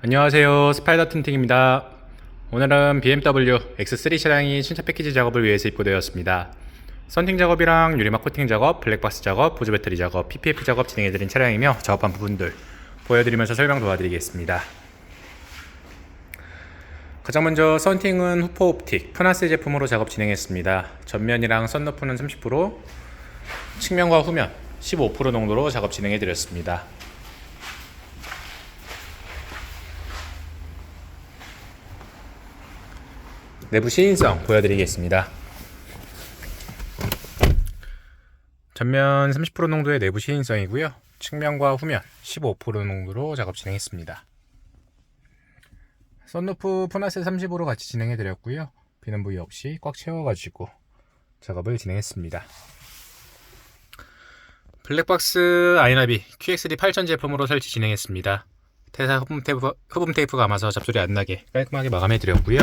안녕하세요. 스파이더 틴팅입니다. 오늘은 BMW X3 차량이 신차 패키지 작업을 위해서 입고되었습니다. 썬팅 작업이랑 유리막 코팅 작업, 블랙박스 작업, 보조 배터리 작업, PPF 작업 진행해드린 차량이며 작업한 부분들 보여드리면서 설명 도와드리겠습니다. 가장 먼저 썬팅은 후포 옵틱 프나스 제품으로 작업 진행했습니다. 전면이랑 썬루프는 30% 측면과 후면 15% 농도로 작업 진행해드렸습니다 내부 시인성 보여드리겠습니다. 전면 30% 농도의 내부 시인성이고요. 측면과 후면 15% 농도로 작업 진행했습니다. 썬루프 푸나스 30으로 같이 진행해 드렸고요. 비는 부위 없이 꽉 채워가지고 작업을 진행했습니다. 블랙박스 아이나비 QX3 8000 제품으로 설치 진행했습니다. 태사 흡음 테이프, 흡음 테이프 감아서 잡소리 안 나게 깔끔하게 마감해 드렸고요.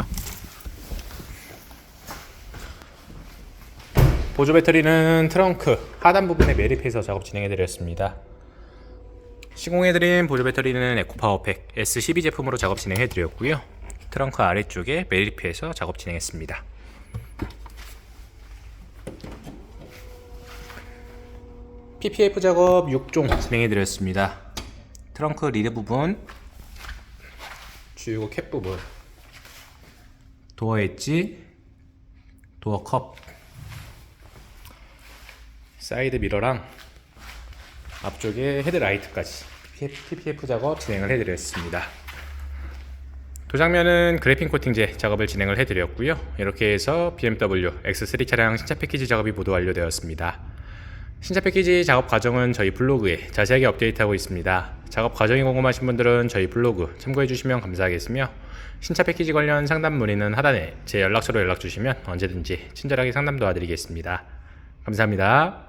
보조 배터리는 트렁크 하단 부분에 매립해서 작업 진행해 드렸습니다. 시공해 드린 보조 배터리는 에코파워팩 S12 제품으로 작업 진행해 드렸고요. 트렁크 아래쪽에 매립해서 작업 진행했습니다. PPF 작업 6종 진행해 드렸습니다. 트렁크 리드 부분, 주유구 캡 부분, 도어 엣지, 도어 컵, 사이드 미러랑 앞쪽에 헤드라이트까지 PPF 작업 진행을 해드렸습니다. 도장면은 그래핀 코팅제 작업을 진행을 해드렸고요. 이렇게 해서 BMW X3 차량 신차 패키지 작업이 모두 완료되었습니다. 신차 패키지 작업 과정은 저희 블로그에 자세하게 업데이트하고 있습니다. 작업 과정이 궁금하신 분들은 저희 블로그 참고해 주시면 감사하겠으며 신차 패키지 관련 상담 문의는 하단에 제 연락처로 연락 주시면 언제든지 친절하게 상담 도와드리겠습니다. 감사합니다.